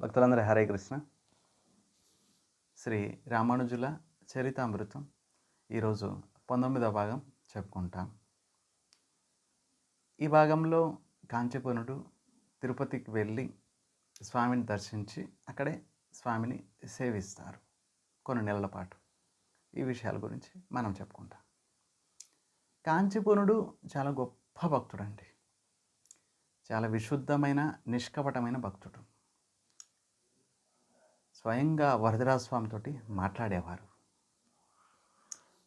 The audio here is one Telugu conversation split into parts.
భక్తులందరూ హరే కృష్ణ. శ్రీ రామానుజుల చరితామృతం ఈరోజు పంతొమ్మిదవ భాగం చెప్పుకుంటాం. ఈ భాగంలో కాంచీపునుడు తిరుపతికి వెళ్ళి స్వామిని దర్శించి అక్కడే స్వామిని సేవిస్తారు కొన్ని నెలల పాటు. ఈ విషయాల గురించి మనం చెప్పుకుంటాం. కాంచీపునుడు చాలా గొప్ప భక్తుడండి. చాలా విశుద్ధమైన నిష్కపటమైన భక్తుడు. స్వయంగా వరదరాజస్వామితో మాట్లాడేవారు.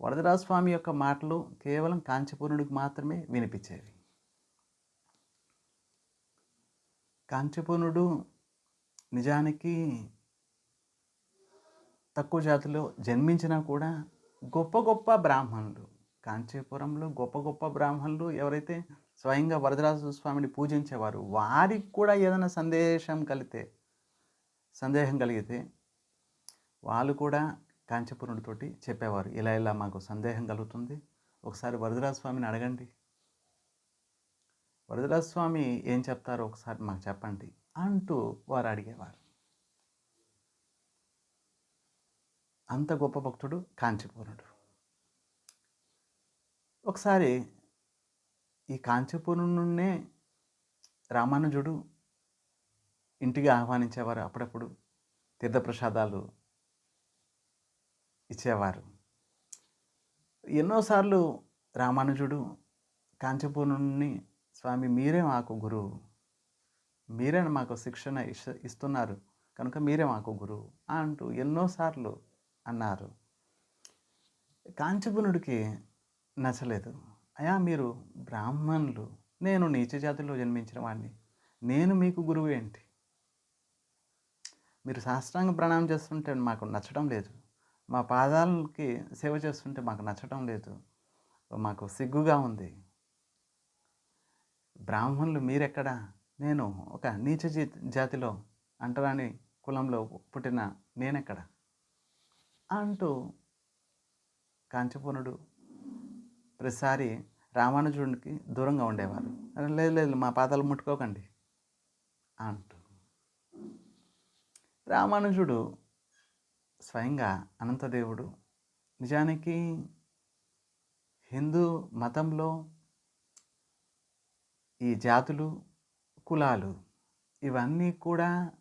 వరదరాజస్వామి యొక్క మాటలు కేవలం కాంచీపురుడికి మాత్రమే వినిపించేవి. కాంచీపురుడు నిజానికి తక్కువ జాతిలో జన్మించినా కూడా గొప్ప గొప్ప బ్రాహ్మణులు. కాంచీపురంలో గొప్ప గొప్ప బ్రాహ్మణులు ఎవరైతే స్వయంగా వరదరాజ స్వామిని పూజించేవారు వారికి కూడా ఏదైనా సందేశం కలితే సందేహం కలిగితే వాళ్ళు కూడా కాంచపురుడితోటి చెప్పేవారు ఇలా ఇలా మాకు సందేహం కలుగుతుంది. ఒకసారి వరదరాజ స్వామిని అడగండి. వరదరాజ స్వామి ఏం చెప్తారో ఒకసారి మాకు చెప్పండి అంటూ వారు అడిగేవారు. అంత గొప్ప భక్తుడు కాంచీపురుడు. ఒకసారి ఈ కాంచీపురం నుండే రామానుజుడు ఇంటికి ఆహ్వానించేవారు అప్పుడప్పుడు తీర్థప్రసాదాలు ఇచ్చేవారు. ఎన్నోసార్లు రామానుజుడు కాంచీపురుని స్వామి మీరే మాకు గురువు. మీరే మాకు శిక్షణ ఇస్ ఇస్తున్నారు. కనుక మీరే మాకు గురువు అంటూ ఎన్నోసార్లు అన్నారు. కాంచీపునుడికి నచ్చలేదు. అయా మీరు బ్రాహ్మణులు. నేను నీచ జాతిలో జన్మించిన వాడిని నేను మీకు గురువు ఏంటి? మీరు శాస్త్రాంగ ప్రణామం చేస్తుంటే మాకు నచ్చడం లేదు. మా పాదాలకి సేవ చేస్తుంటే మాకు నచ్చడం లేదు. మాకు సిగ్గుగా ఉంది. బ్రాహ్మణులు మీరెక్కడా? నేను ఒక నీచ జాతిలో అంటరాని కులంలో పుట్టిన నేనెక్కడ? అంటూ కాంచపూర్ణుడు ప్రతిసారి రామానుజుడికి దూరంగా ఉండేవారు. లేదు లేదు మా పాదాలు ముట్టుకోకండి. అంటూ రామానుజుడు స్వయంగా అనంతదేవుడు నిజానికి హిందూ మతంలో ఈ జాతులు కులాలు ఇవన్నీ కూడా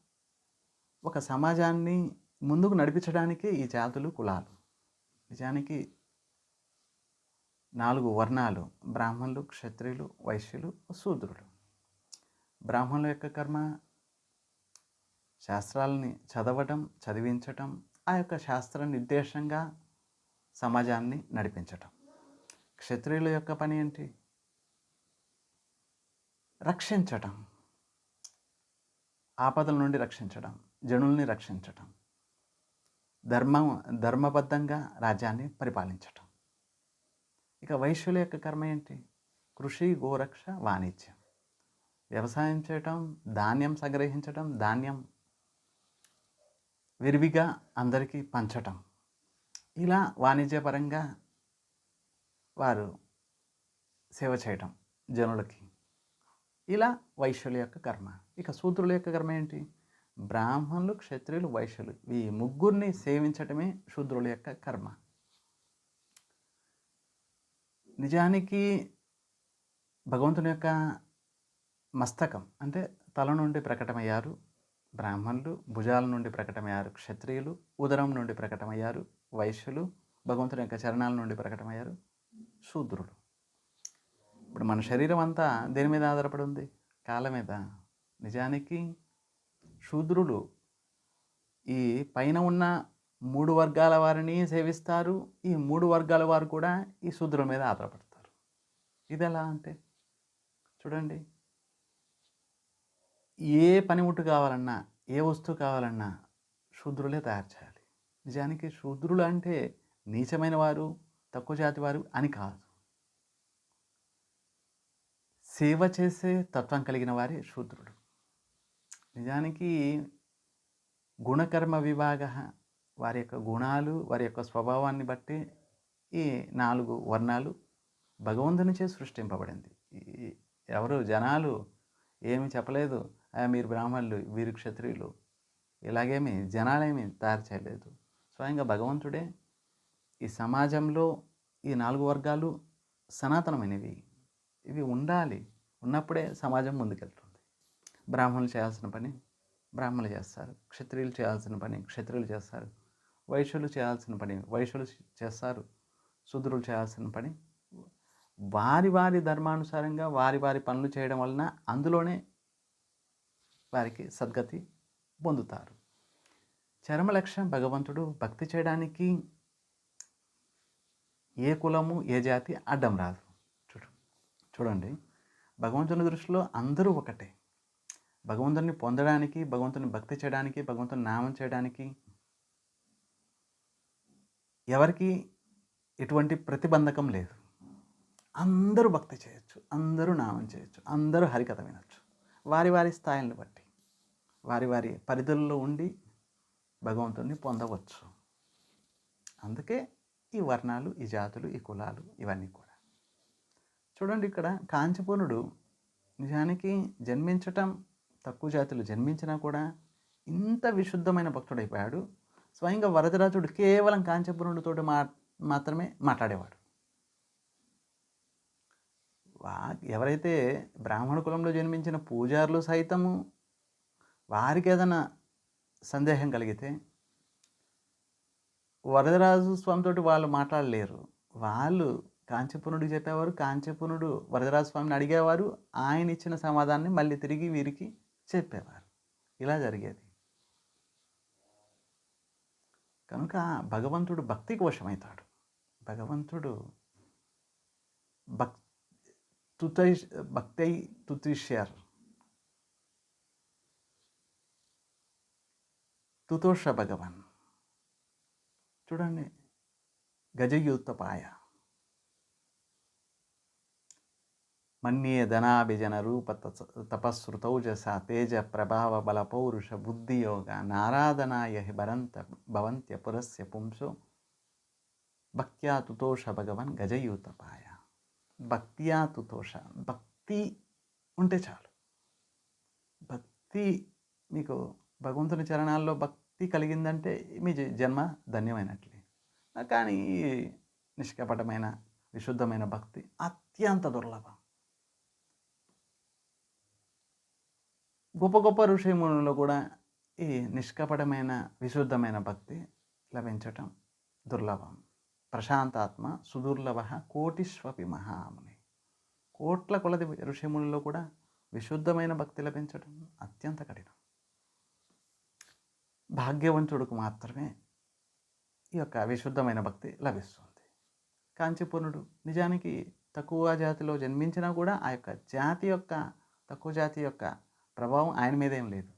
ఒక సమాజాన్ని ముందుకు నడిపించడానికి ఈ జాతులు కులాలు. నిజానికి నాలుగు వర్ణాలు బ్రాహ్మణులు క్షత్రియులు వైశ్యులు శూద్రులు. బ్రాహ్మణుల యొక్క కర్మ శాస్త్రాలని చదవటం చదివించటం ఆ యొక్క శాస్త్ర నిర్దేశంగా సమాజాన్ని నడిపించటం. క్షత్రియుల యొక్క పని ఏంటి? రక్షించటం. ఆపదల నుండి రక్షించడం జనుల్ని రక్షించటం ధర్మం ధర్మబద్ధంగా రాజ్యాన్ని పరిపాలించటం. ఇక వైశ్యుల యొక్క కర్మ ఏంటి? కృషి గోరక్ష వాణిజ్యం. వ్యవసాయం చేయటం ధాన్యం సంగ్రహించటం ధాన్యం విరివిగా అందరికీ పంచటం. ఇలా వాణిజ్యపరంగా వారు సేవ చేయటం జనులకి. ఇలా వైశ్యుల యొక్క కర్మ. ఇక శూద్రుల యొక్క కర్మ ఏంటి? బ్రాహ్మణులు క్షత్రియులు వైశ్యులు. ఈ ముగ్గురిని సేవించటమే శూద్రుల యొక్క కర్మ. నిజానికి భగవంతుని యొక్క మస్తకం అంటే తల నుండి ప్రకటమయ్యారు బ్రాహ్మణులు భుజాల నుండి ప్రకటమయ్యారు క్షత్రియులు ఉదరం నుండి ప్రకటమయ్యారు వైశ్యులు భగవంతుని యొక్క చరణాల నుండి ప్రకటమయ్యారు శూద్రులు. ఇప్పుడు మన శరీరం అంతా దేని మీద ఆధారపడి ఉంది కాళ్ళ మీద. నిజానికి శూద్రులు ఈ పైన ఉన్న మూడు వర్గాల వారిని సేవిస్తారు ఈ మూడు వర్గాల వారు కూడా ఈ శూద్రుల మీద ఆధారపడతారు. ఇది ఎలా అంటే? చూడండి. ఏ పనిముట్టు కావాలన్నా ఏ వస్తువు కావాలన్నా శూద్రులే తయారు చేయాలి. నిజానికి శూద్రులు అంటే నీచమైన వారు తక్కువ జాతి వారు అని కాదు. సేవ చేసే తత్వం కలిగిన వారే శూద్రుడు నిజానికి గుణకర్మ విభాగ వారి యొక్క గుణాలు వారి యొక్క స్వభావాన్ని బట్టి ఈ నాలుగు వర్ణాలు భగవంతునిచే సృష్టింపబడింది. ఎవరు జనాలు ఏమి చెప్పలేదు మీరు బ్రాహ్మణులు వీరు క్షత్రియులు. ఇలాగేమి జనాలేమి తయారు చేయలేదు. స్వయంగా భగవంతుడే ఈ సమాజంలో ఈ నాలుగు వర్గాలు సనాతనమైనవి. ఇవి ఉండాలి. ఉన్నప్పుడే సమాజం ముందుకెళ్తుంది. బ్రాహ్మణులు చేయాల్సిన పని బ్రాహ్మణులు చేస్తారు. క్షత్రియులు చేయాల్సిన పని క్షత్రియులు చేస్తారు. వైశ్యులు చేయాల్సిన పని వైశ్యులు చేస్తారు. శూద్రులు చేయాల్సిన పని వారి వారి ధర్మానుసారంగా వారి వారి పనులు చేయడం వలన అందులోనే వారికి సద్గతి పొందుతారు. చరమ లక్ష్యం భగవంతుడు భక్తి చేయడానికి ఏ కులము ఏ జాతి అడ్డం రాదు. చూడు చూడండి. భగవంతుని దృష్టిలో అందరూ ఒకటే. భగవంతుని పొందడానికి భగవంతుని భక్తి చేయడానికి భగవంతుని నామం చేయడానికి ఎవరికి ఎటువంటి ప్రతిబంధకం లేదు. అందరూ భక్తి చేయొచ్చు అందరూ నామం చేయొచ్చు అందరూ హరికథ వినొచ్చు. వారి వారి స్థాయిలను బట్టి. వారి వారి పరిధుల్లో ఉండి భగవంతుడిని పొందవచ్చు. అందుకే ఈ వర్ణాలు ఈ జాతులు ఈ కులాలు ఇవన్నీ కూడా. చూడండి ఇక్కడ కాంచపూర్ణుడు నిజానికి జన్మించటం తక్కువ జాతులు జన్మించినా కూడా ఇంత విశుద్ధమైన భక్తుడైపోయాడు. స్వయంగా వరదరాజుడు కేవలం కాంచపూర్ణుడితో మా మాత్రమే మాట్లాడేవాడు. వా ఎవరైతే బ్రాహ్మణ కులంలో జన్మించిన పూజారులు సైతము వారికి ఏదైనా సందేహం కలిగితే వరదరాజు స్వామితోటి వాళ్ళు మాట్లాడలేరు. వాళ్ళు కాంచపునుడికి చెప్పేవారు కాంచీపునుడు వరదరాజు స్వామిని అడిగేవారు ఆయన ఇచ్చిన సమాధానాన్ని మళ్ళీ తిరిగి వీరికి చెప్పేవారు. ఇలా జరిగేది. కనుక భగవంతుడు భక్తికి వశమవుతాడు భగవంతుడు భక్ తుతై భక్తై తుతిష్యార్ తుతోష భగవన్ చూడండి గజయూతపాయ మన్యే ధనాభిజన రూప తపస్సృతౌజస తేజ ప్రభావ బల పౌరుష బుద్ధియోగ నారాధనాయ హి భరంత భవంత్య పురస్య పుంసో భక్త్యా తుతోష భగవన్ గజయూతపాయ భక్త్యా తుతోష భక్తి ఉంటే చాలు. భక్తి మీకు భగవంతుని చరణాల్లో భక్తి కలిగిందంటే మీ జన్మ ధన్యమైనట్లే. కానీ నిష్కపటమైన విశుద్ధమైన భక్తి అత్యంత దుర్లభం. గొప్ప గొప్ప ఋషిమునులు కూడా ఈ నిష్కపటమైన విశుద్ధమైన భక్తి లభించటం దుర్లభం. ప్రశాంతాత్మ సుదుర్లభ కోటిష్వపి మహాముని. కోట్ల కొలది ఋషిములలో కూడా విశుద్ధమైన భక్తి లభించడం అత్యంత కఠినం. భాగ్యవంతుడికి మాత్రమే ఈ యొక్క విశుద్ధమైన భక్తి లభిస్తుంది. కాంచీపూర్ణుడు నిజానికి తక్కువ జాతిలో జన్మించినా కూడా ఆ యొక్క జాతి యొక్క తక్కువ జాతి యొక్క ప్రభావం ఆయన మీద ఏం లేదు.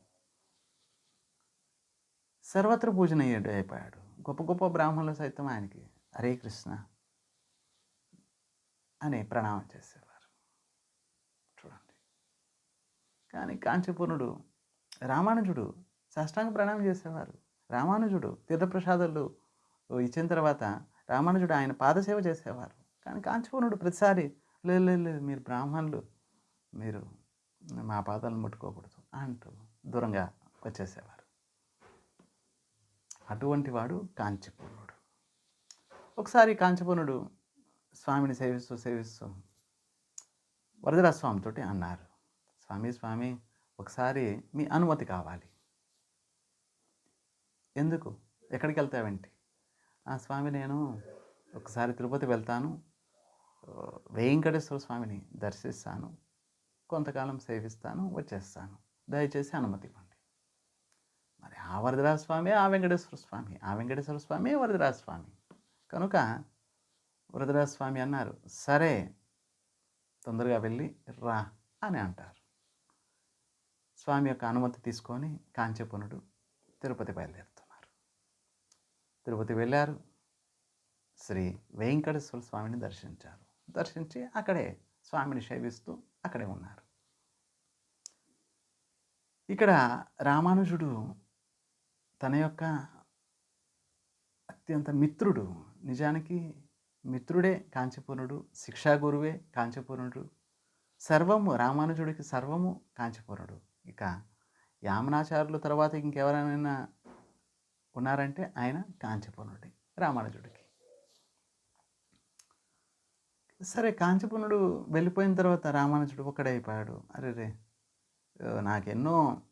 సర్వత్ర పూజనీయుడు అయిపోయాడు. గొప్ప గొప్ప బ్రాహ్మణులు సైతం ఆయనకి హరే కృష్ణ అని ప్రణామం చేసేవారు. చూడండి. కానీ కాంచీపూర్ణుడు రామానుజుడు సాష్టాంగ ప్రణామం చేసేవారు. రామానుజుడు తీర్థప్రసాదాలు ఇచ్చిన తర్వాత రామానుజుడు ఆయన పాదసేవ చేసేవారు. కానీ కాంచీపూర్ణుడు ప్రతిసారి లేదు లేదు లేదు మీరు బ్రాహ్మణులు మీరు మా పాదాలను ముట్టుకోకూడదు అంటూ దూరంగా వచ్చేసేవారు. అటువంటి వాడు కాంచీపూర్ణుడు ఒకసారి కాంచీపూర్ణుడు స్వామిని సేవిస్తూ సేవిస్తూ వరదరాజస్వామితో అన్నారు స్వామి స్వామి ఒకసారి మీ అనుమతి కావాలి. ఎందుకు? ఎక్కడికి వెళ్తావేంటి? ఆ స్వామి నేను ఒకసారి తిరుపతి వెళ్తాను. వెంకటేశ్వర స్వామిని దర్శిస్తాను. కొంతకాలం సేవిస్తాను వచ్చేస్తాను. దయచేసి అనుమతి ఇవ్వండి. మరి ఆ వరదరాజ స్వామి ఆ వెంకటేశ్వర స్వామి ఆ వెంకటేశ్వర స్వామి వరదరాజ స్వామి కనుక వరదరాజ స్వామి అన్నారు సరే తొందరగా వెళ్ళి రా అని అంటారు. స్వామి యొక్క అనుమతి తీసుకొని కాంచపునుడు తిరుపతి బయలుదేరుతున్నారు. తిరుపతి వెళ్ళారు. శ్రీ వెంకటేశ్వర స్వామిని దర్శించారు. దర్శించి అక్కడే స్వామిని సేవిస్తూ అక్కడే ఉన్నారు. ఇక్కడ రామానుజుడు తన యొక్క అత్యంత మిత్రుడు నిజానికి మిత్రుడే కాంచీపూర్ణుడు శిక్షా గురువే కాంచీపురుడు సర్వము రామానుజుడికి సర్వము కాంచీపూర్ణుడు ఇక యామనాచారులు తర్వాత ఇంకెవరైనా ఉన్నారంటే ఆయన కాంచీపునుడి రామానుజుడికి. సరే కాంచీపునుడు వెళ్ళిపోయిన తర్వాత రామానుజుడు ఒక్కడే అయిపోయాడు. అరే రే నాకెన్నో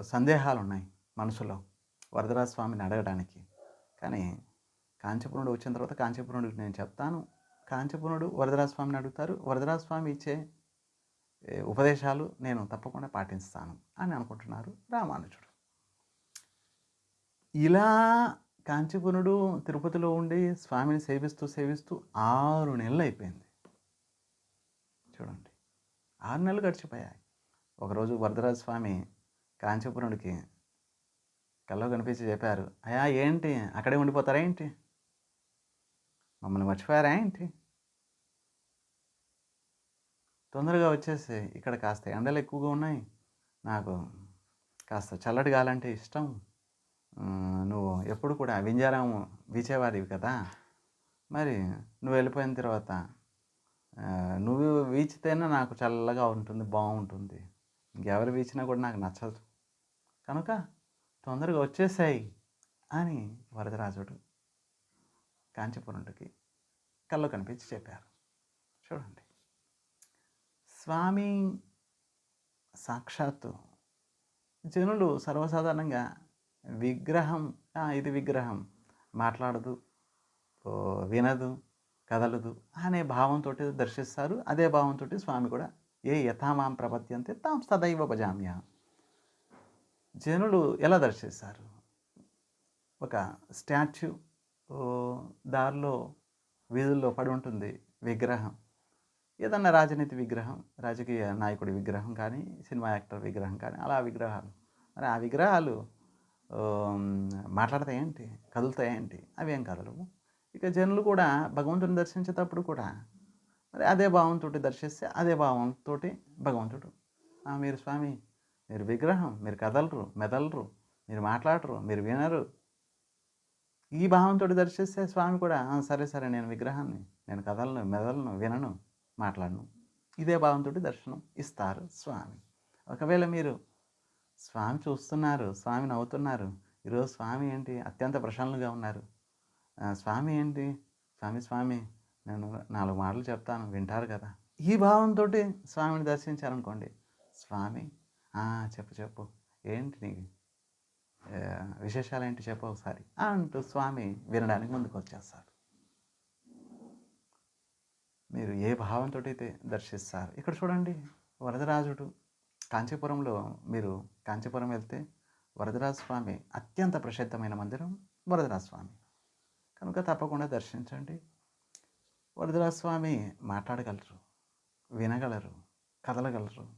సందేహాలు ఉన్నాయి మనసులో వరదరాజ స్వామిని అడగడానికి. కానీ కాంచీపునుడు వచ్చిన తర్వాత కాంచీపునుడికి నేను చెప్తాను. కాంచీపునుడు వరదరాజ స్వామిని అడుగుతారు. వరదరాజ స్వామి ఇచ్చే ఉపదేశాలు నేను తప్పకుండా పాటిస్తాను అని అనుకుంటున్నారు రామానుజుడు. ఇలా కాంచీపునుడు తిరుపతిలో ఉండి స్వామిని సేవిస్తూ సేవిస్తూ ఆరు నెలలు అయిపోయింది. చూడండి ఆరు నెలలు గడిచిపోయాయి. ఒకరోజు వరదరాజ స్వామి కాంచీపురుడికి కల్లో కనిపించి చెప్పారు అయ్యా ఏంటి? అక్కడే ఉండిపోతారా ఏంటి? మమ్మల్ని మర్చిపోయారా ఏంటి? తొందరగా వచ్చేసి ఇక్కడ కాస్త ఎండలు ఎక్కువగా ఉన్నాయి. నాకు కాస్త చల్లటి గాలంటే ఇష్టం. నువ్వు ఎప్పుడు కూడా వింజారాము వీచేవాడివి కదా. మరి నువ్వు వెళ్ళిపోయిన తర్వాత నువ్వు వీచితేనే నాకు చల్లగా ఉంటుంది బాగుంటుంది. ఇంకెవరు వీచినా కూడా నాకు నచ్చదు. కనుక తొందరగా వచ్చేసాయి అని వరదరాజుడు కాంచీపురంకి కళ్ళు కనిపించి చెప్పారు. చూడండి. స్వామి సాక్షాత్తు జనులు సర్వసాధారణంగా విగ్రహం ఇది విగ్రహం. మాట్లాడదు వినదు కదలదు అనే భావంతో దర్శిస్తారు. అదే భావంతో స్వామి కూడా ఏ యథామాం ప్రపద్యంతే తాం సదైవ భజామ్య జనులు ఎలా దర్శిస్తారు? ఒక స్టాచ్యూ దారిలో వీధుల్లో పడి ఉంటుంది విగ్రహం. ఏదన్నా రాజనీతి విగ్రహం రాజకీయ నాయకుడి విగ్రహం కానీ సినిమా యాక్టర్ విగ్రహం కానీ అలా విగ్రహాలు. మరి ఆ విగ్రహాలు మాట్లాడతాయేంటి కదులుతాయేంటి అవి ఏం కదలవు. ఇక జనులు కూడా భగవంతుని దర్శించేటప్పుడు కూడా మరి అదే భావంతో దర్శిస్తే అదే భావంతో భగవంతుడు. "ఆ, మీరు స్వామి మీరు విగ్రహం మీరు కదలరు మెదలరు మీరు మాట్లాడరు మీరు వినరు. ఈ భావంతో దర్శిస్తే స్వామి కూడా సరే సరే నేను విగ్రహాన్ని నేను కథలను మెదలను వినను మాట్లాడను. ఇదే భావంతో దర్శనం ఇస్తారు స్వామి. ఒకవేళ మీరు స్వామి చూస్తున్నారు స్వామి నవ్వుతున్నారు ఈరోజు స్వామి ఏంటి అత్యంత ప్రసన్నంగా ఉన్నారు. స్వామి ఏంటి? స్వామి స్వామి నేను నాలుగు మాటలు చెప్తాను వింటారు కదా. ఈ భావంతో స్వామిని దర్శించారనుకోండి స్వామి చెప్పు చెప్పు ఏంటి నీకు విశేషాలు ఏంటి చెప్పు ఒకసారి? అంటూ స్వామి వినడానికి ముందుకు వచ్చేస్తారు మీరు ఏ భావంతో అయితే దర్శిస్తారు ఇక్కడ చూడండి వరదరాజుడు కాంచీపురంలో మీరు కాంచీపురం వెళ్తే వరదరాజ స్వామి అత్యంత ప్రసిద్ధమైన మందిరం వరదరాజ స్వామి. కనుక తప్పకుండా దర్శించండి. వరదరాజ స్వామి మాట్లాడగలరు వినగలరు కదలగలరు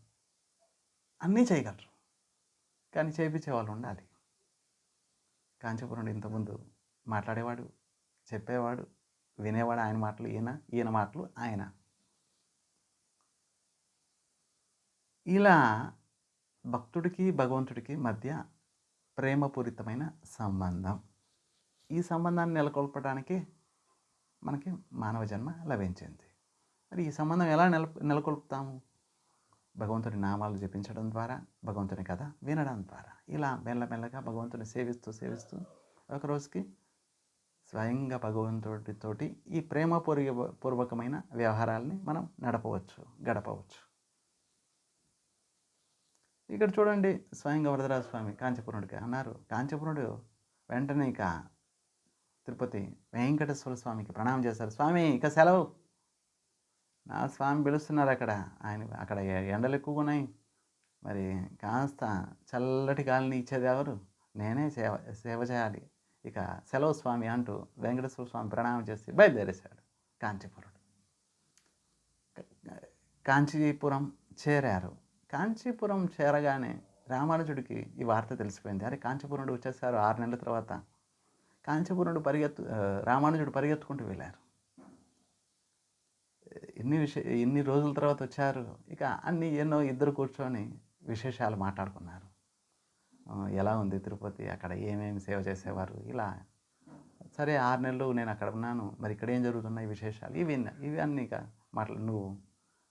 అన్నీ చేయగలరు. కానీ చేయించే వాళ్ళు ఉండాలి. కాంచీపురం ఇంతకుముందు మాట్లాడేవాడు చెప్పేవాడు వినేవాడు ఆయన మాటలు ఈయన ఈయన మాటలు ఆయన. ఇలా భక్తుడికి భగవంతుడికి మధ్య ప్రేమపూరితమైన సంబంధం. ఈ సంబంధాన్ని నెలకొల్పడానికి మనకి మానవ జన్మ లభించింది. మరి ఈ సంబంధం ఎలా నెల నెలకొల్పుతాము? భగవంతుని నామాలు జపించడం ద్వారా భగవంతుని కథ వినడం ద్వారా ఇలా మెల్లమెల్లగా భగవంతుని సేవిస్తూ సేవిస్తూ ఒక రోజుకి స్వయంగా భగవంతుడితోటి ఈ ప్రేమపూర్వ పూర్వకమైన వ్యవహారాల్ని మనం నడపవచ్చు గడపవచ్చు. ఇక్కడ చూడండి స్వయంగా వరదరాజ స్వామి కాంచీపురుడికి అన్నారు కాంచీపురుడు వెంటనే ఇక తిరుపతి వెంకటేశ్వర స్వామికి ప్రణామం చేశారు. స్వామి ఇక సెలవు. నా స్వామి పిలుస్తున్నారు అక్కడ. ఆయన అక్కడ ఎండలు ఎక్కువగా ఉన్నాయి మరి కాస్త చల్లటి గాలిని ఇచ్చేది ఎవరు? నేనే సేవ సేవ చేయాలి. ఇక సెలవు స్వామి అంటూ వెంకటేశ్వర స్వామి ప్రణామం చేసి బయలుదేరేశాడు కాంచీపురం. కాంచీపురం చేరారు. కాంచీపురం చేరగానే రామానుజుడికి ఈ వార్త తెలిసిపోయింది. అరే కాంచీపురం వచ్చేసారు ఆరు నెలల తర్వాత. కాంచీపురం పరిగెత్తు రామానుజుడు పరిగెత్తుకుంటూ వెళ్ళారు. ఎన్ని విష ఎన్ని రోజుల తర్వాత వచ్చారు? ఇక అన్ని ఎన్నో ఇద్దరు కూర్చొని విశేషాలు మాట్లాడుకున్నారు. ఎలా ఉంది తిరుపతి? అక్కడ ఏమేమి సేవ చేసేవారు? ఇలా. సరే ఆరు నెలలు నేను అక్కడ ఉన్నాను. మరి ఇక్కడ ఏం జరుగుతున్నాయి విశేషాలు? ఇవి ఇవి అన్నీ ఇక మాట్లా నువ్వు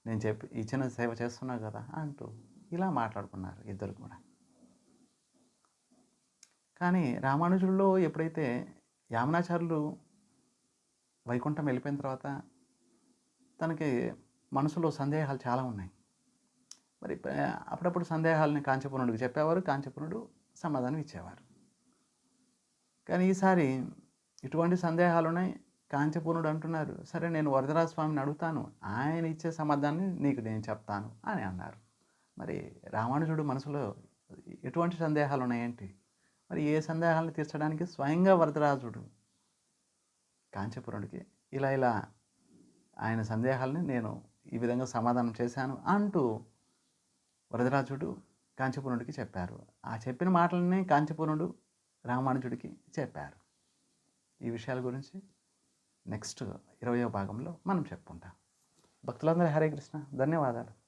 నేను చెప్పి ఇచ్చిన సేవ చేస్తున్నావు కదా అంటూ ఇలా మాట్లాడుకున్నారు ఇద్దరు కూడా. కానీ రామానుజుల్లో ఎప్పుడైతే యామనాచారులు వైకుంఠం వెళ్ళిపోయిన తర్వాత తనకి మనసులో సందేహాలు చాలా ఉన్నాయి. మరి అప్పుడప్పుడు సందేహాలని కాంచపూర్ణుడికి చెప్పేవారు కాంచపూర్ణుడు సమాధానం ఇచ్చేవారు. కానీ ఈసారి ఇటువంటి సందేహాలు ఉన్నాయి. కాంచపూర్ణుడు అంటున్నారు సరే నేను వరదరాజ స్వామిని అడుగుతాను. ఆయన ఇచ్చే సమాధానాన్ని నీకు నేను చెప్తాను అని అన్నారు. మరి రామానుజుడు మనసులో ఎటువంటి సందేహాలు ఉన్నాయేంటి? మరి ఏ సందేహాలను తీర్చడానికి స్వయంగా వరదరాజుడు కాంచపురుడికి ఇలా ఇలా ఆయన సందేహాలని నేను ఈ విధంగా సమాధానం చేశాను అంటూ వరదరాజుడు కాంచపురుడికి చెప్పారు. ఆ చెప్పిన మాటలనే కాంచీపురుడు రామానుజుడికి చెప్పారు. ఈ విషయాల గురించి నెక్స్ట్ ఇరవయో భాగంలో మనం చెప్పుకుంటాం. భక్తులందరూ హరే కృష్ణ. ధన్యవాదాలు.